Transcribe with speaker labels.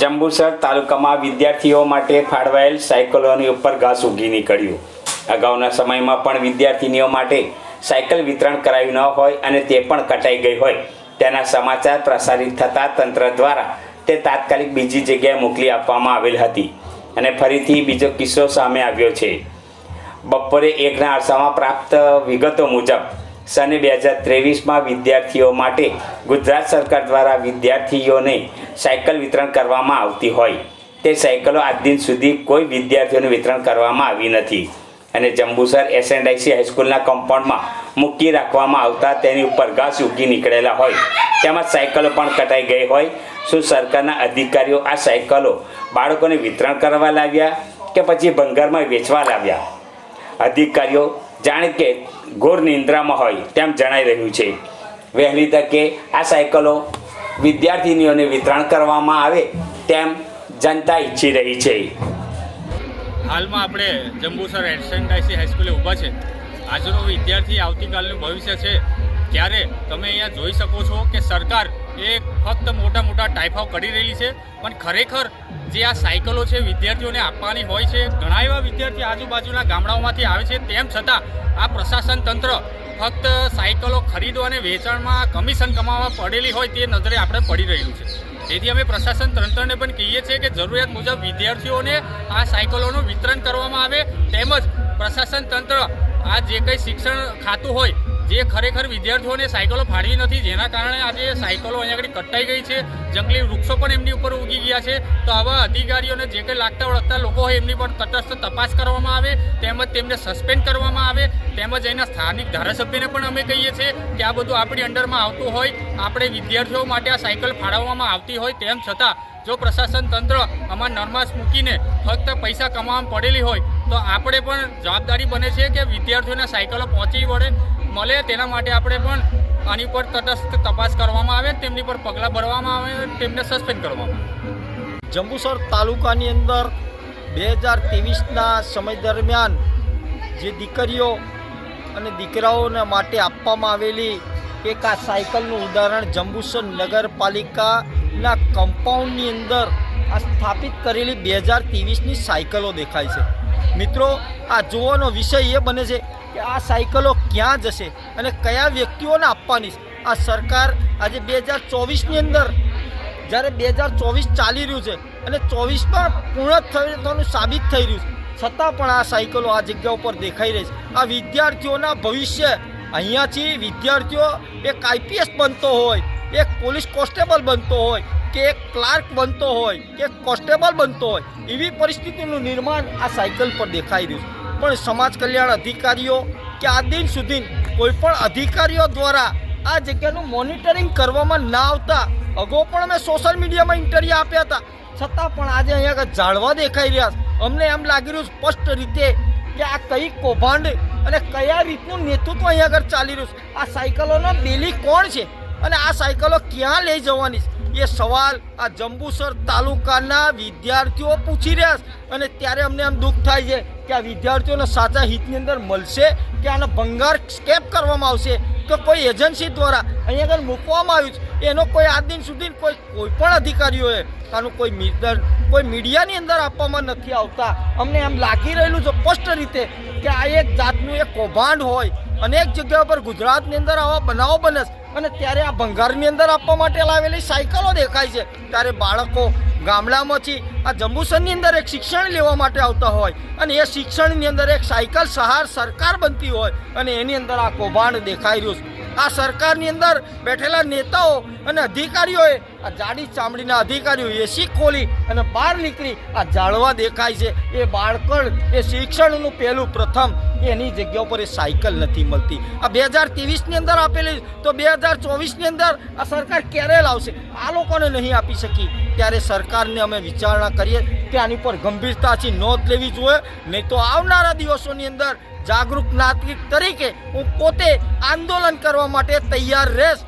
Speaker 1: જંબુસર તાલુકામાં વિદ્યાર્થીઓ માટે ફાળવાયેલ સાયકલોની ઉપર ઘાસ ઉગી નીકળ્યું. અગાઉના સમયમાં પણ વિદ્યાર્થીનીઓ માટે સાયકલ વિતરણ કરાયું ન હોય અને તે પણ કટાઈ ગઈ હોય. તેના સમાચાર પ્રસારિત થતાં તંત્ર દ્વારા તે તાત્કાલિક બીજી જગ્યાએ મોકલી આપવામાં આવેલ હતી અને ફરીથી બીજો કિસ્સો સામે આવ્યો છે. બપોરે એકના અરસામાં પ્રાપ્ત વિગતો મુજબ, સને બે હજાર ત્રેવીસમાં વિદ્યાર્થીઓ માટે ગુજરાત સરકાર દ્વારા વિદ્યાર્થીઓને સાયકલ વિતરણ કરવામાં આવતી હોય. તે સાયકલો આજ દિન સુધી કોઈ વિદ્યાર્થીઓને વિતરણ કરવામાં આવી નથી. અને જંબુસર એસએનડાઈસી હાઈસ્કૂલના કમ્પાઉન્ડમાં મૂકી રાખવામાં આવતા તેની ઉપર ઘાસ ઉગી નીકળેલા હોય. તેમાં સાયકલો પણ કટાઈ ગઈ હોય. શું સરકારના અધિકારીઓ આ સાયકલો બાળકોને વિતરણ કરવા લાવ્યા કે પછી ભંગારમાં વેચવા લાવ્યા? અધિકારીઓ જાણે કે ઘોર નિંદ્રામાં હોય તેમ જણાઈ રહ્યું છે. વહેલી તકે આ સાયકલો વિદ્યાર્થીનીઓને વિતરણ કરવામાં આવે તેમ જનતા ઈચ્છી રહી છે.
Speaker 2: હાલમાં આપણે જંબુસર એસએનડાઈસી હાઈસ્કૂલે ઊભા છે. આજનો વિદ્યાર્થી આવતીકાલનું ભવિષ્ય છે. ત્યારે તમે અહીંયા જોઈ શકો છો કે સરકાર એ ફક્ત મોટા મોટા ટાઈફાઓ કરી રહેલી છે, પણ ખરેખર જે આ સાયકલો છે વિદ્યાર્થીઓને આપવાની હોય છે, ઘણા એવા વિદ્યાર્થી આજુબાજુના ગામડાઓમાંથી આવે છે. તેમ છતાં આ પ્રશાસન તંત્ર ફક્ત સાયકલો ખરીદવા અને વેચાણમાં કમિશન કમાવા પડેલી હોય તે નજરે આપણે પડી રહ્યું છે. તેથી અમે પ્રશાસન તંત્રને પણ કહીએ છીએ કે જરૂરિયાત મુજબ વિદ્યાર્થીઓને આ સાયકલોનું વિતરણ કરવામાં આવે. તેમજ પ્રશાસન તંત્ર આ જે કંઈ શિક્ષણ ખાતું હોય જે ખરેખર વિદ્યાર્થીઓને સાયકલો ફાળવી નથી, જેના કારણે આજે સાયકલો અહીંયા આગળ કટાઈ ગઈ છે, જંગલી વૃક્ષો પણ એમની ઉપર ઉગી ગયા છે, તો આવા અધિકારીઓને જે કંઈ લાગતા વળગતા લોકો હોય એમની પર તટસ્થ તપાસ કરવામાં આવે, તેમજ તેમને સસ્પેન્ડ કરવામાં આવે, તેમજ એના સ્થાનિક ધારાસભ્યને પણ અમે કહીએ છીએ કે આ બધું આપણી અંડરમાં આવતું હોય, આપણે વિદ્યાર્થીઓ માટે આ સાયકલ ફાળવવામાં આવતી હોય તેમ છતાં, જો પ્રશાસન તંત્ર આમાં નરમાશ મૂકીને ફક્ત પૈસા કમાવામાં પડેલી હોય, તો આપણે પણ જવાબદારી બને છે કે વિદ્યાર્થીઓને સાયકલો પહોંચી વળે મળે તેના માટે આપણે પણ આની પર તટસ્થ તપાસ કરવામાં આવે, તેમની પર પગલાં ભરવામાં આવે, તેમને સસ્પેન્ડ કરવામાં આવે.
Speaker 3: જંબુસર તાલુકાની અંદર બે હજાર ત્રેવીસના સમય દરમિયાન જે દીકરીઓ અને દીકરાઓને માટે આપવામાં આવેલી એક આ સાયકલનું ઉદાહરણ જંબુસર નગરપાલિકાના કમ્પાઉન્ડની અંદર આ સ્થાપિત કરેલી બે હજાર ત્રેવીસની સાયકલો દેખાય છે. મિત્રો, આ જોવાનો વિષય એ બને છે કે આ સાયકલો ક્યાં જશે અને કયા વ્યક્તિઓને આપવાની આ સરકાર આજે બે હજાર ચોવીસની અંદર, જ્યારે બે હજાર ચોવીસ ચાલી રહ્યું છે અને ચોવીસમાં પૂર્ણ થવાનું સાબિત થઈ રહ્યું છે. છતાં પણ આ સાયકલો આ જગ્યા ઉપર દેખાઈ રહી છે. આ વિદ્યાર્થીઓના ભવિષ્ય, અહીંયાથી વિદ્યાર્થીઓ એક આઈપીએસ બનતો હોય, એક પોલીસ કોન્સ્ટેબલ બનતો હોય કે ક્લાર્ક બનતો હોય, કે કોન્સ્ટેબલ બનતો હોય, એવી પરિસ્થિતિનું નિર્માણ આ સાયકલ પર દેખાઈ રહ્યું છે. પણ સમાજ કલ્યાણ અધિકારીઓ કે આ દિન સુધી કોઈ પણ અધિકારીઓ દ્વારા આ જગ્યાનું મોનિટરિંગ કરવામાં ના આવતા, અગાઉ પણ અમે સોશિયલ મીડિયામાં ઇન્ટરવ્યૂ આપ્યા હતા. છતાં પણ આજે અહીંયા આગળ ઝાડવા દેખાઈ રહ્યા અમને એમ લાગી રહ્યું સ્પષ્ટ રીતે કે આ કઈ કૌભાંડ અને કયા રીતનું નેતૃત્વ અહીંયા આગળ ચાલી રહ્યું છે. આ સાયકલોનો બેલી કોણ છે? અને આ સાયકલો ક્યાં લઈ જવાની છે? એ સવાલ આ જંબુસર તાલુકાના વિદ્યાર્થીઓ પૂછી રહ્યા છે. અને ત્યારે અમને એમ દુઃખ થાય છે કે આ વિદ્યાર્થીઓને સાચા હિતની અંદર મળશે કે આનો ભંગાર સ્કેપ કરવામાં આવશે? કે કોઈ એજન્સી દ્વારા અહીંયા આગળ મૂકવામાં આવ્યું છે? એનો કોઈ આ દિન સુધી કોઈ કોઈ પણ અધિકારીઓએ આનું કોઈ મિર્દર કોઈ મીડિયાની અંદર આપવામાં નથી આવતા. અમને એમ લાગી રહેલું છે સ્પષ્ટ રીતે કે આ એક જાતનું એક કૌભાંડ હોય અનેક જગ્યાઓ પર ગુજરાતની અંદર આવા બનાવો બને છે. અને ત્યારે આ ભંગારની અંદર આપવા માટે લાવેલી સાયકલો દેખાય છે. ત્યારે બાળકો ગામડામાંથી આ જંબુસરની અંદર એક શિક્ષણ લેવા માટે આવતા હોય અને એ શિક્ષણની અંદર એક સાયકલ સહાર સરકાર બનતી હોય અને એની અંદર આ કૌભાંડ દેખાઈ રહ્યું છે. આ સરકારની અંદર બેઠેલા નેતાઓ અને અધિકારીઓએ આ જાડી ચામડીના અધિકારીઓ એસી ખોલી અને બહાર નીકળી આ જાળવા દેખાય છે. એ બાળકણ, એ શિક્ષણનું પહેલું પ્રથમ. એની જગ્યા ઉપર એ સાયકલ નથી મળતી. આ બે હજાર ત્રેવીસની અંદર આપેલી, તો બે હજાર ચોવીસની અંદર આ સરકાર ક્યારે લાવશે? આ લોકોને નહીં આપી શકી. ત્યારે સરકારને અમે વિચારણા કરીએ. કે આની પર ગંભીરતાથી નોંધ લેવી જોઈએ. નહીં તો આવનારા દિવસોની અંદર જાગૃત નાગરિક તરીકે હું પોતે આંદોલન કરવા માટે તૈયાર રહીશ.